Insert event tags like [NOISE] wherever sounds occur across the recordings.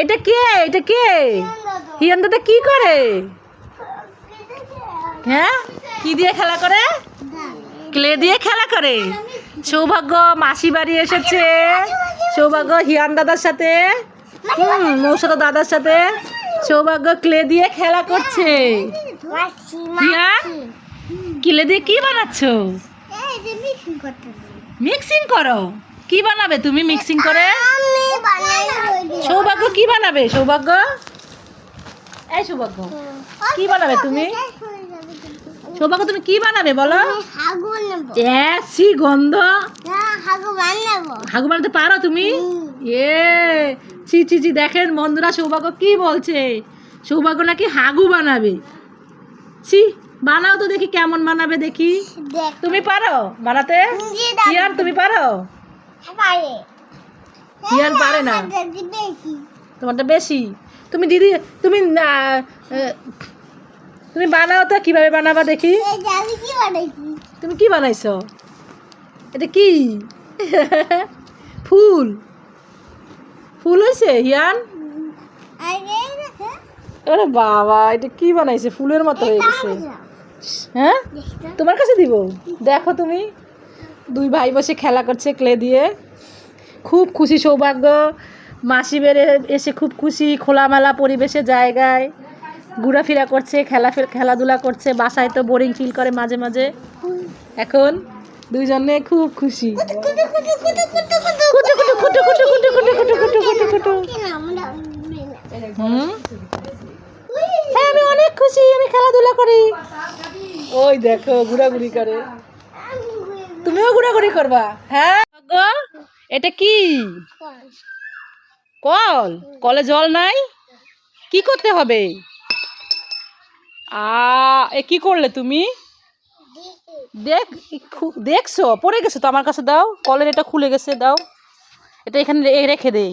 এটা কে? এটা কে? হিয়ান দাদা কি করে? হ্যাঁ? কি দিয়ে খেলা করে? ক্লে দিয়ে খেলা করে? সৌভাগ্য মাসি বাড়ি এসেছে। সৌভাগ্য হিয়ান দাদার সাথে। হুম মৌসুদা দাদার সাথে। সৌভাগ্য ক্লে দিয়ে খেলা করছে। ক্লে দিয়ে কি বানাচ্ছ? মিক্সিং করো। কি বানাবে তুমি মিক্সিং করে? সৌভাগ্য কি বানাবে? সৌভাগ্য? এই সৌভাগ্য। কি বানাবে তুমি? সৌভাগ্য তুমি কি বানাবে বলো? সি গন্ধ। হাগু বানাতে পারো তুমি? এ ছি ছি ছি দেখেন বন্ধুরা সৌভাগ্য কি বলছে? সৌভাগ্য নাকি হাগু বানাবে? ছি বানাও তো দেখি কেমন বানাবে দেখি। তুমি পারো বানাতে? তুমি পারো? হিয়ান পারে না। তোমারটা বেশি। তুমি দিদি তুমি তুমি বানাও তো কীভাবে বানাবা দেখি। তুমি কি বানাইছো? এটা কি? ফুল। ফুল হয়েছে হিয়ান? আরে বাবা এটা কি বানাইছে? ফুলের মতো হয়ে গেছে। হ্যাঁ? তোমার কাছে দিব? দেখো তুমি। দুই ভাই বসে খেলা করছে ক্লে দিয়ে। খুব খুশি সৌভাগ্য। মাসি বেড়ে এসে খুব খুশি, খোলামেলা পরিবেশে জায়গায় ঘোরাফেরা করছে, খেলা খেলাধুলা করছে, বাসায় তো বোরিং ফিল করে মাঝে মাঝে। এখন দুইজনে খুব খুশি। হ্যাঁ আমি অনেক খুশি, আমি খেলাধুলা করি। ওই দেখো, ঘোরাঘুরি করে। তুমিও ঘোরাঘুরি করবা হ্যাঁ? এটা কি? কল? কলে জল নাই? কি করতে হবে? আ, এ কি করলে তুমি? দেখ দেখছ? পড়ে গেছো তো আমার কাছে দাও। কলের এটা খুলে গেছে, দাও। এটা এখানে রেখে দেই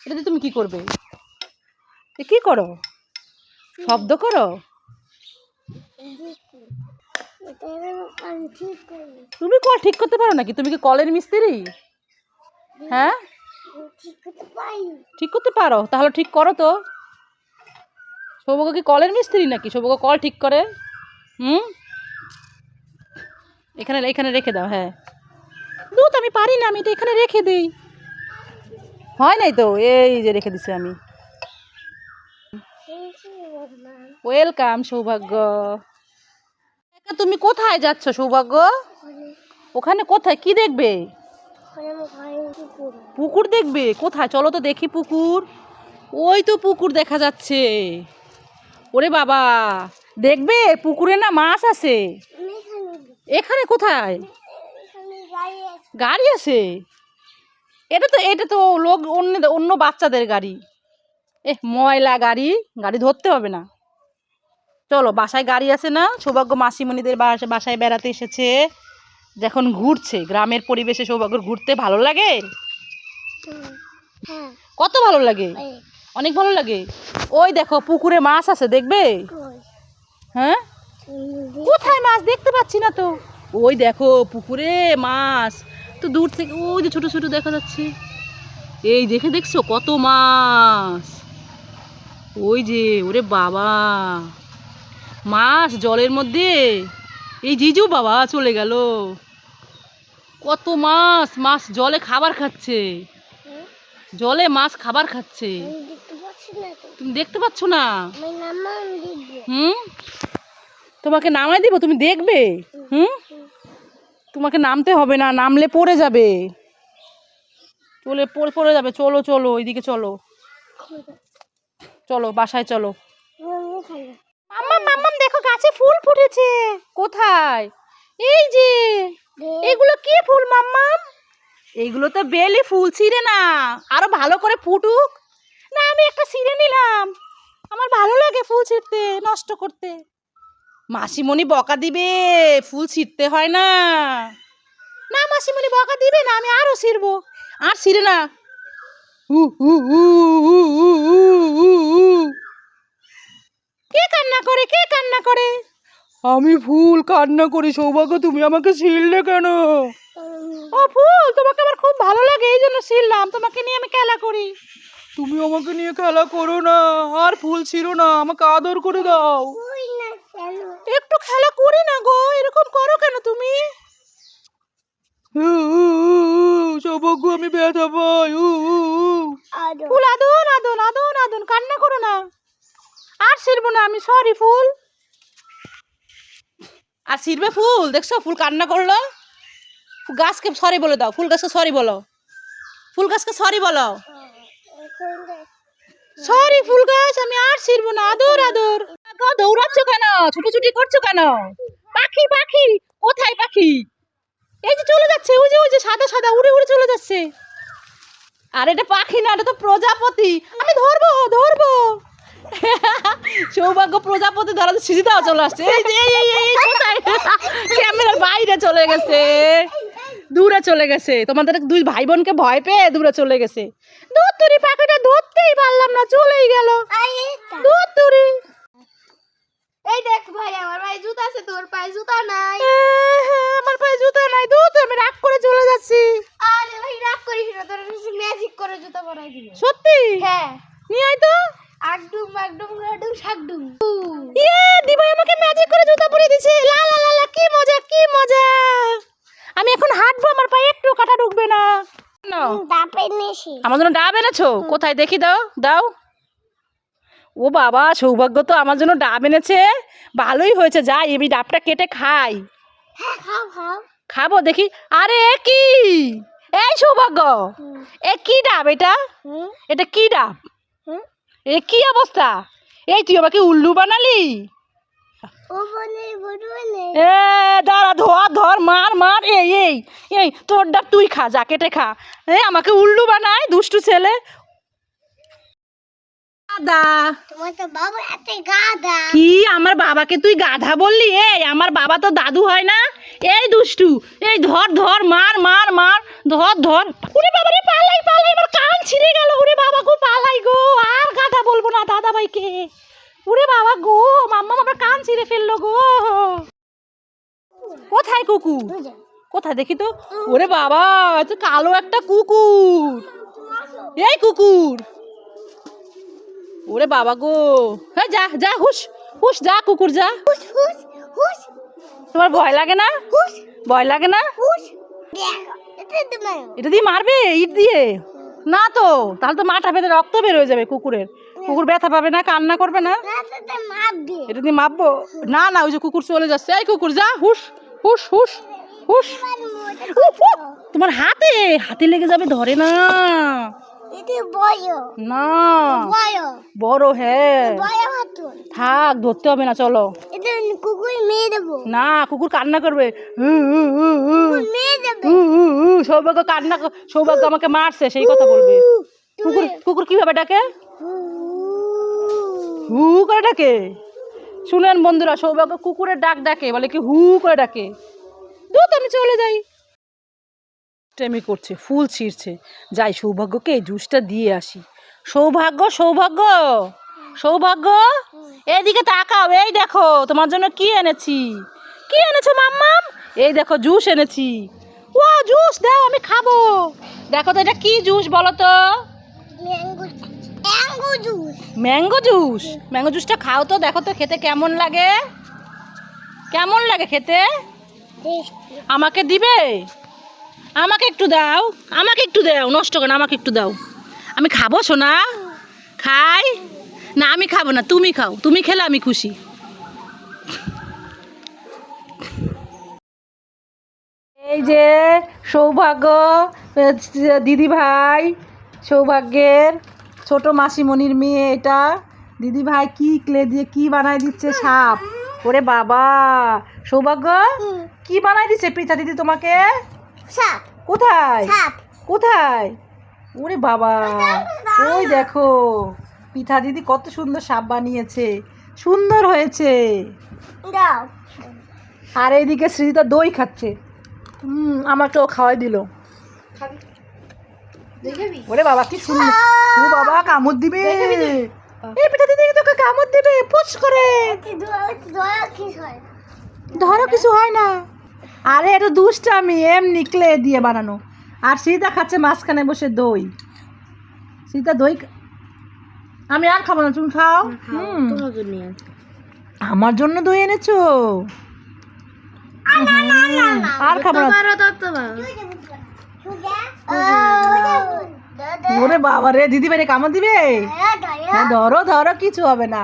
এটা তুমি কি করবে? কি করো? শব্দ করো? তুমি কল ঠিক করতে পারো নাকি? তুমি কি কলের মিস্ত্রি? হ্যাঁ? ঠিক করতে পারো। তাহলে ঠিক করো তো। সৌভাগ্য কি কলের মিস্ত্রি নাকি? সৌভাগ্য কল ঠিক করে। হুম? এখানে এখানে রেখে দাও হ্যাঁ। দুধ আমি পারি না আমি এটা এখানে রেখে দিই। হয় নাই তো? এই যে রেখে দিছি আমি। ওয়েলকাম সৌভাগ্য। তুমি কোথায় যাচ্ছ, সৌভাগ্য? ওখানে কোথায়? কি দেখবে? পুকুর দেখবে? কোথায়? চলো তো দেখি পুকুর। ওই তো পুকুর দেখা যাচ্ছে। ওরে বাবা, দেখবে? পুকুরে না মাছ আছে। এখানে কোথায়? গাড়ি আছে। এটা তো এটা তো লোক, অন্য অন্য বাচ্চাদের গাড়ি। এ ময়লা গাড়ি গাড়ি ধরতে হবে না। চলো বাসায় গাড়ি আছে না? সৌভাগ্য মাসিমণিদের বাসায় বেড়াতে এসেছে। যখন ঘুরছে গ্রামের পরিবেশে সৌভাগ্য ঘুরতে ভালো লাগে? কত ভালো লাগে? অনেক ভালো লাগে। ওই দেখো পুকুরে মাছ আছে দেখবে? হ্যাঁ? কোথায় মাছ? দেখতে পাচ্ছি না তো। ওই দেখো পুকুরে মাছ। তো দূর থেকে ওই যে ছোট ছোট দেখা যাচ্ছে। এই দেখে দেখছ কত মাছ? ওই যে ওরে বাবা। মাছ জলের মধ্যে। এই জিজু বাবা চলে গেল। কত মাছ মাছ জলে খাবার খাচ্ছে। জলে মাছ খাবার খাচ্ছে। তুমি দেখতে পাচ্ছ না? হুম? তোমাকে নামাই দিব, তুমি দেখবে? হুম? তোমাকে নামতে হবে না, নামলে পড়ে যাবে। চলে, পড়ে পড়ে যাবে। চলো চলো, ওইদিকে চলো। চলো, বাসায় চলো। মাম্মা মাম্মাম দেখো গাছে ফুল ফুটেছে। কোথায়? এই যে এগুলো কি ফুল মাম্মাম? এইগুলো তো বেলি ফুল ছিঁড়ে না। আরও ভালো করে ফুটুক। না আমি একটা ছিঁড়ে নিলাম। আমার ভালো লাগে ফুল ছিঁড়তে নষ্ট করতে। মাসিমণি বকা দিবে ফুল ছিঁড়তে হয় না। না মাসিমণি বকা দিবে না আমি আরও ছিঁড়বো। আর ছিঁড়ে না। হু হু হু উ উ উ কে কান্না করে কে কান্না করে? আমি ফুল কান্না করি সৌভাগ্য তুমি আমাকে ছিঁড়লে কেন? ও ফুল তোমাকে আমার খুব ভালো লাগে এই জন্য শিললাম তোমাকে নিয়ে আমি খেলা করি। তুমি আমাকে নিয়ে খেলা করো না আর ফুল ছিল না আমাকে আদর করে দাও। একটু খেলা করি না গো এরকম করো কেন তুমি? সৌভাগ্য আমি ব্যথা পাই ফুল আদন আদন আদন আদন কান্না করো না আর ছিড়বো সরি ফুল? আর ছিড়বে ফুল, দেখছ? ফুল কান্না করল। গাছকে সরি বলে দাও, ফুল গাছকে সরি বলো। ফুল গাছকে সরি বলো। সরি ফুল গাছ, আমি আর ছিড়বো না। আদর আদর। দৌড়াচ্ছ কেন? ছুটোছুটি করছ কেন? পাখি পাখি! কোথায় পাখি? এই যে চলে যাচ্ছে, ওই যে ওই যে, সাদা সাদা, উড়ে উড়ে চলে যাচ্ছে। আর এটা পাখি না, এটা তো প্রজাপতি। আমি ধরবো ধরবো। [LAUGHS] সৌভাগ্য প্রজাপতি ধরা সিজিদাও চলে আসছে। এই যে এই এই এই, এই কোথায়? ক্যামেরার বাইরে চলে গেছে। দূরে চলে গেছে। তোমাদের দুই ভাই বোনকে ভয় পেয়ে দূরে চলে গেছে। দূর তুরি পাখিটা ধরতেই পারলাম না চলেই গেল। দূর তুরি এই দেখ ভাই আমার ভাই জুতা আছে তোর পায়ে জুতা নাই। আমার পায়ে জুতা নাই দূর আমি রাগ করে চলে যাচ্ছি। আরে ভাই রাগ করিস না তোর ম্যাজিক করে জুতা দিবে। সত্যি? হ্যাঁ। নিয়ে আয় তো। আগডুম আগডুম গাডুম শাকডুম ইয়ে দিভাই আমাকে ম্যাজিক করে জুতা পরিয়ে দিছে লা লা লা লা কি মজা কি মজা। আমি এখন হাঁটবো আমার পায়ে একটু কাটা ঢুকবে না। দাপে আমার জন্য ডাব এনেছো? কোথায়? দেখি দাও দাও। ও বাবা সৌভাগ্য তো আমার জন্য ডাব এনেছে। ভালোই হয়েছে যাই আমি ডাবটা কেটে খাই। হ্যাঁ খাব দেখি। আরে কি? এই সৌভাগ্য। এ কি ডাব এটা? এটা কি ডাব? এ কি অবস্থা? এই তুই আমাকে উল্লু বানালি? এ দাঁড়া ধর ধর মার মার এই এই এই তোর ডাব তুই খা যা কেটে খা। এ আমাকে উল্লু বানায় দুষ্টু ছেলে। কি আমার বাবাকে তুই গাধা বললি? এই আমার বাবা তো দাদু হয় না? এই দুষ্টু এই ধর ধর মার মার মার ধর ধর। ওরে বাবা রে পালাই পালাই আমার কান ছিঁড়ে গেল। ওরে বাবা গো পালাই গো গাধা বলব ভাইকে ওরে বাবা গো মাম্মা আমার কান ছিঁড়ে ফেলল গো। কোথায় কুকুর? কোথায় দেখি তো? ওরে বাবা এ তো কালো একটা কুকুর। এই কুকুর। ওরে বাবা গো। হ্যাঁ যা যা হুস হুস যা কুকুর যা। হুস হুস হুস তোমার ভয় লাগে না? হুস ভয় লাগে না? এটা দিয়ে মারবে? ইট দিয়ে? না তো তাহলে তো মাথা পেতে রক্ত বের হয়ে যাবে কুকুরের। কুকুর ব্যথা পাবে না কান্না করবে না? এটা দিয়ে মাপবো না না ওই যে কুকুর চলে যাচ্ছে। এই কুকুর যা হুস হুস হুস হুস তোমার হাতে হাতে লেগে যাবে ধরে না। না। বড় হ্যাঁ। থাক ধরতে হবে না চলো। না কুকুর কান্না করবে। সৌভাগ্য কান্না সৌভাগ্য আমাকে মারছে সেই কথা বলবে। কুকুর কুকুর কীভাবে ডাকে? হু করে ডাকে। শুনেন বন্ধুরা, সৌভাগ্য কুকুরের ডাক ডাকে, বলে কি হু করে ডাকে। দুধ আমি চলে যাই। টেমি করছে, ফুল ছিঁড়ছে। যাই সৌভাগ্যকে এই জুসটা দিয়ে আসি। সৌভাগ্য সৌভাগ্য সৌভাগ্য এইদিকে তাকাও, এই দেখো, তোমার জন্য কি এনেছি? কি এনেছো, মাম্মাম? এই দেখো, জুস এনেছি। ও জুস, দাও, আমি খাব। দেখো তো, এটা কি জুস বলো তো? Mango mango juice. Mango juice? Mango জুসটা খাও তো দেখো তো খেতে কেমন লাগে। কেমন লাগে খেতে? আমাকে দিবে? আমাকে একটু দাও আমাকে একটু দাও নষ্ট করো আমাকে একটু দাও। আমি খাব সোনা? খাই? না আমি খাব না তুমি খাও তুমি খেলে আমি খুশি। এই যে সৌভাগ্য দিদি ভাই সৌভাগ্যের ছোট মাসিমণির মেয়ে এটা। দিদি ভাই কি ক্লে দিয়ে কি বানাই দিচ্ছে সাপ? ওরে বাবা! সৌভাগ্য? কি বানাই দিচ্ছে পৃথা দিদি তোমাকে? সাপ। কোথায়? সাপ। কোথায়? ওরে বাবা! ওই দেখো পিঠা দিদি কত সুন্দর সাপ বানিয়েছে। সুন্দর হয়েছে। আর এইদিকে সৃজিতা দই খাচ্ছে। হুম আমাকেও খাওয়াই দিল। ওরে বাবা কি সুন্দর। ও বাবা কামড় দিবে। এই পিঠা দিদি তোকে কামড় দিবে পুচ করে। দয়া কি হয়? ধরো কিছু হয় না। আরে এটা দুষ্টামি এমনি ক্লে দিয়ে বানানো। আর সীতা খাচ্ছে মাঝখানে বসে দই। সীতা দই আমি আর খাব না তুমি খাও। হুম। আমার জন্য দই এনেছো? আর খাব না। ওরে বাবা রে, দিদি ভাই কামড় দিবে? হ্যাঁ ধরো ধরো, কিছু হবে না।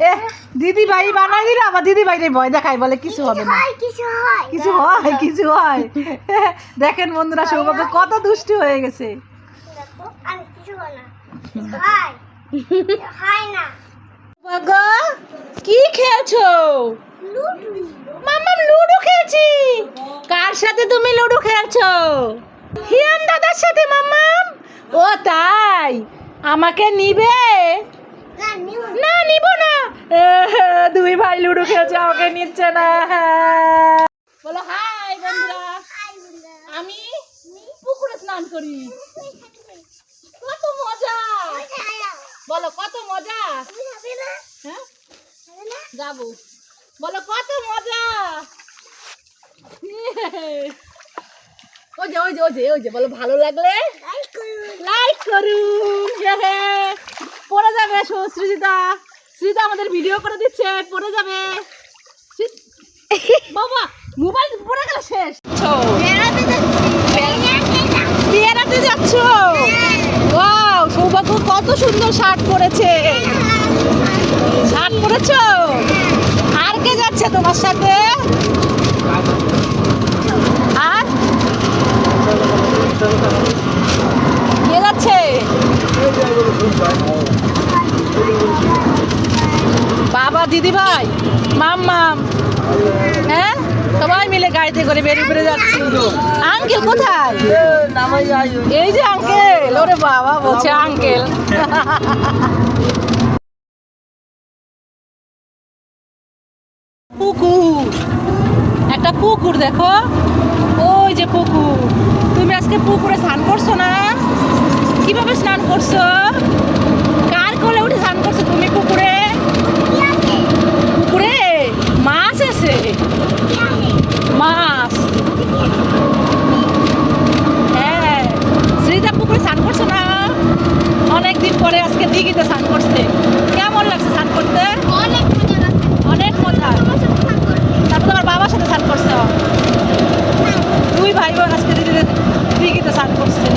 এ, দিদি ভাই বানাই দিল, আবার দিদি ভাই ভয় দেখাই বলে কিছু হবে না। কিছু হয় কিছু হয়। দেখেন বন্ধুরা, সৌভাগ্য কত দুষ্টু হয়ে গেছে। কি খেয়েছো? মাম্মাম লুডো খেয়েছি। কার সাথে তুমি লুডো খেলছো হিয়ান দাদার সাথে মাম্মাম? ও তাই? আমাকে নিবে? না নিব না। দুই ভাই লুডো খেলছে আমাকে নিচ্ছে না বলো হাই বন্ধুরা। আমি পুকুরে স্নান করি। কত মজা। বলো কত মজা। হ্যাঁ? যাব। বলো কত মজা। ওই যে ওই যে ওই যে ওই যে বলো ভালো লাগলে? লাইক করুন। হ্যাঁ পড়ে যাবে সৃজিতা। সৃজিতা আমাদের ভিডিও করে দিচ্ছে পড়ে যাবে। বাবা মোবাইল পড়ে গেল শেষ। বেড়াতে যাচ্ছ। ওয়াও সৌভাগ্য কত সুন্দর শার্ট পরেছে। শার্ট পরেছ? আর কে যাচ্ছে তোমার সাথে আর কে যাচ্ছে বাবা, দিদি ভাই, মাম মাম। হ্যাঁ? সবাই মিলে গাড়িতে করে বেরিয়ে বেরিয়ে যাচ্ছি। আঙ্কেল কোথায়? এই যে আঙ্কেল, ওরে বাবা, বলছে আঙ্কেল। একটা পুকুর দেখো। ওই যে পুকুর। তুমি আজকে পুকুরে স্নান করছ না? কীভাবে স্নান করছ? কার কোলে উঠে স্নান করছ তুমি পুকুরে? পুকুরে? মাছ আছে? মাছ। হ্যাঁ। শ্রীতা পুকুরে স্নান করছ না? পরে আজকে দিঘিতে স্নান করছে। কেমন লাগছে স্নান করতে? অনেক তারপর বাবার সাথে স্নান ভাই বোন স্নান করছে।